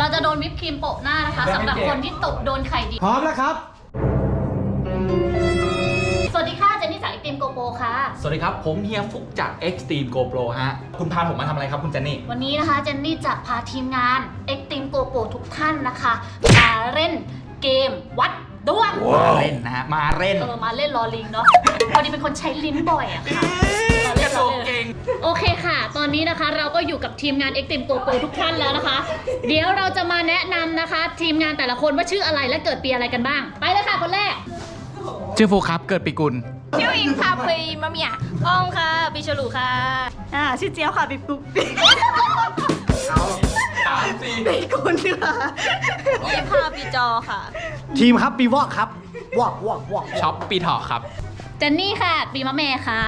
เราจะโดนวิปครีมโปะหน้านะคะสำหรับคนที่ตกโดนไข่ดิบพร้อมแล้วครับ สวัสดีค่ะ เจนนี่จากไอติมโกโปค่ะ สวัสดีครับ ผมเฮียฟุกจาก Extreme GoPro ฮะ คุณพาผมมาทำอะไรครับคุณเจนนี่ วันนี้นะคะเจนนี่จะพาทีมงานไอติมโกโปทุกท่านนะคะมาเล่นเกมวัดดวงมาเล่นนะฮะ มาเล่น เออมาเล่นลอลิงเนาะพอดีเป็นคนใช้ลิ้นบ่อยอะค่ะ นนี้นะคะ เราก็อยู่กับทีมงาน e x t r e m e GoPro ทุกท่านแล้วนะคะ เดี๋ยวเราจะมาแนะนำนะคะ ทีมงานแต่ละคนว่าชื่ออะไรและเกิดปีอะไรกันบ้าง ไปเลยค่ะคนแรก ชื่อฟูครับ เกิดปีกุล ชื่ออิงค่ะปีมะเมียอ้องค่ะปีฉลูค่ะ อ่าชื่อเจี๊ยบค่ะปีปุ๊กปีสามสี่ปีกุลค่ะอีฟค่ะปีจอค่ะ ทีมครับปีวอกครับวอกวอกวอกช็อปปีเถาะครับ เจนนี่ค่ะ ปีมะแม่ค่ะ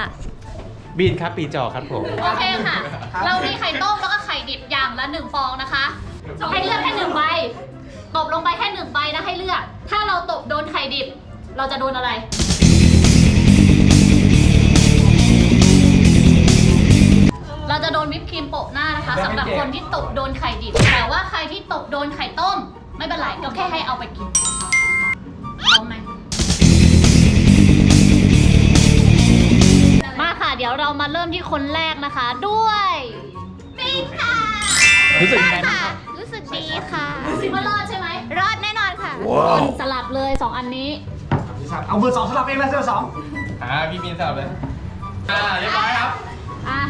บีนครับปีจอครับผม โอเคค่ะ เรามีไข่ต้มแล้วก็ไข่ดิบอย่างละหนึ่งฟองนะคะ ให้เลือกแค่หนึ่งใบ ตบลงไปแค่หนึ่งใบนะให้เลือก ถ้าเราตบโดนไข่ดิบ เราจะโดนอะไร เราจะโดนวิปครีมโปะหน้านะคะสำหรับคนที่ตบโดนไข่ดิบ แต่ว่าใครที่ตบโดนไข่ต้ม ไม่เป็นไรก็แค่ให้เอาไปกินพร้อมไหม ยวเรามาเริ่มที่คนแรกนะคะ ด้วยปิ๊งค่ะรู้สึกยังไงบ้างครับ รู้สึกดีค่ะซิมารอดใช่ไหมรอดแน่นอนค่ะคนสลับเลยสองอันนี้เอาเบอร์สองสลับเองเลยเบอร์สองอ่าพี่บีนสลับเลยอ่าเรียบร้อยครับ อะ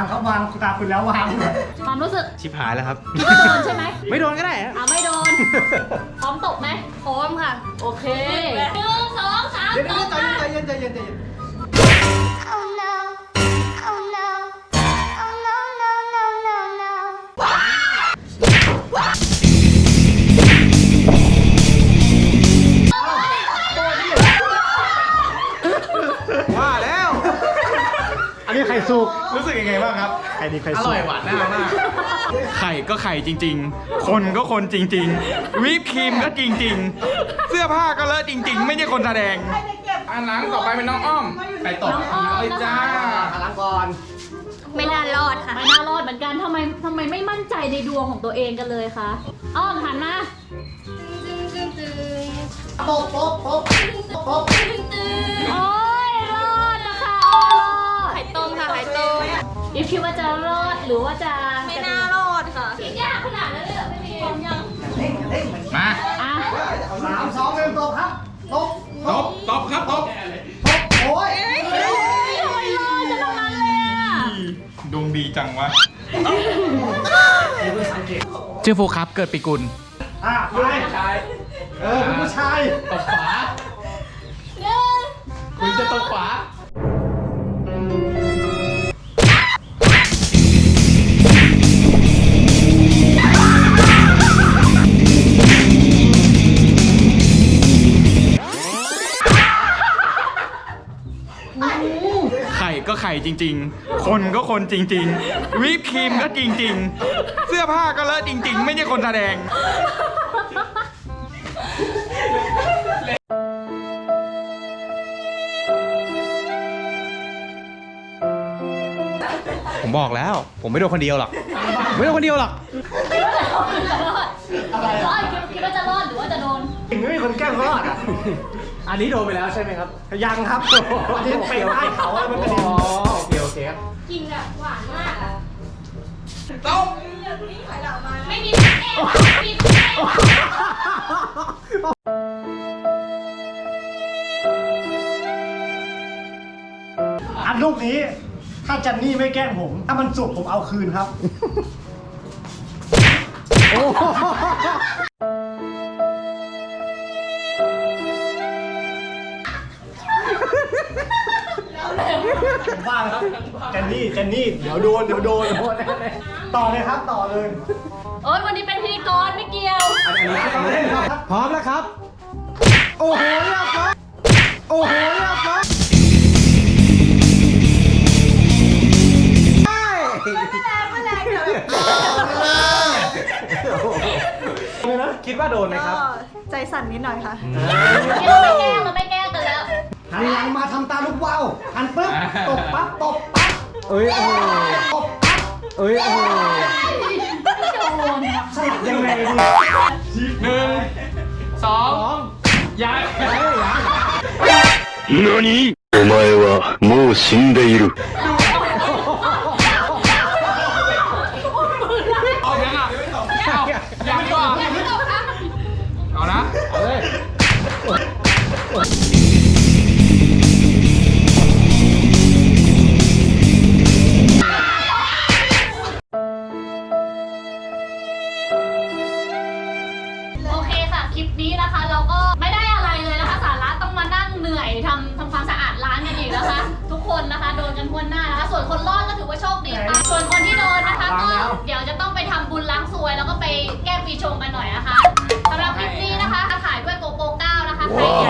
างครับวางตาคุณแล้ววางความรู้สึกชิบหายแล้วครับคิดว่าโดนใช่ไหมไม่โดนก็ได้ฮะ อะไม่โดน พร้อมตกไหมพร้อมค่ะ โอเคหนึ่งสองสามเดี๋ยวตกใจค่ะ เย็นใจเย็นใจเย็น Oh no. กรู้สึกยังไงบ้างครับไข่ดีไข่อสุกร่อยหวานน่ามากไข่ก็ไข่จริง ๆ คนก็คนจริง ๆ วิปครีมก็จริง ๆ เสื้อผ้าก็เลอะจริง ๆ ไม่ใช่คนแสดงอันหลังต่อไปเป็นน้องอ้อมไปตบน้องอ้อม เลยนะคะจ้าพลังก่อนไม่น่ารอดค่ะ ไม่น่ารอดเหมือนกันทำไมทำไมไม่มั่นใจในดวงของตัวเองกันเลยคะอ้อมหันมาโป๊ะโป๊ะโป๊ะ หรือว่าจะไม่น่ารอดค่ะยากขนาดนั้นเลยเหรอพี่บีมยังมาอะสามสองหนึ่งตบครับตบตบตบครับตบตบโอ้ยทำไมรอดจะตรงนั้นเลยอะดวงดีจังวะชื่อฟูครับเกิดปีกุลอะไปเออเป็นผู้ชายตบขวาคุณจะตบขวา ไข่ก็ไข่จริง ๆ คนก็คนจริง ๆ วิปครีมก็จริง ๆ เสื้อผ้าก็เลอะจริง ๆ ไม่ใช่คนแสดง ผมบอกแล้ว ผมไม่โดนคนเดียวหรอกไม่โดนคนเดียวหรอกอะไรรอดคิดว่าจะรอดหรือว่าจะโดน ถึงไม่มีคนแกล้งเขาหรอกอะ อันนี้โดนไปแล้วใช่ไหมครับ ยังครับอันนี้ไปใต้เขาอะไรมันกระเด็นอ๋อโอเคโอเคครับไม่มีแน่ไม่มีแน่อันลูกนี้ ถ้าจันนี่ไม่แกล้งผม ถ้ามันสุกผมเอาคืนครับ บ้างครับเจนนี่เจนนี่เดี๋ยวโดนเดี๋ยวโดนโดนแน่ๆต่อเลยครับต่อเลยเอ้ยวันนี้เป็นพิธีกรไม่เกี่ยวพร้ไม่ต้อครับพร้อมแล้วครับ โอ้โหเรียบร้อยโอ้โหเรียบร้อยใช่คิดว่าโดนไหมครับ ใจสั่นนิดหน่อยค่ะ เดี๋ยวแก้งเราไป มีลังมาทำตาลูกวาวหันปึ๊บตบปั๊บตบปั๊บเอ้ยโอ้ยตบปั๊บเอ้ยโอ้ยสลับยังไงดีหนึ่งสองยังยัง何お前はもう死んでร์。 ชงกันหน่อยนะคะสำหรับคลิปนี้นะคะถ่ายด้วยโกโปร9นะคะใครอยาก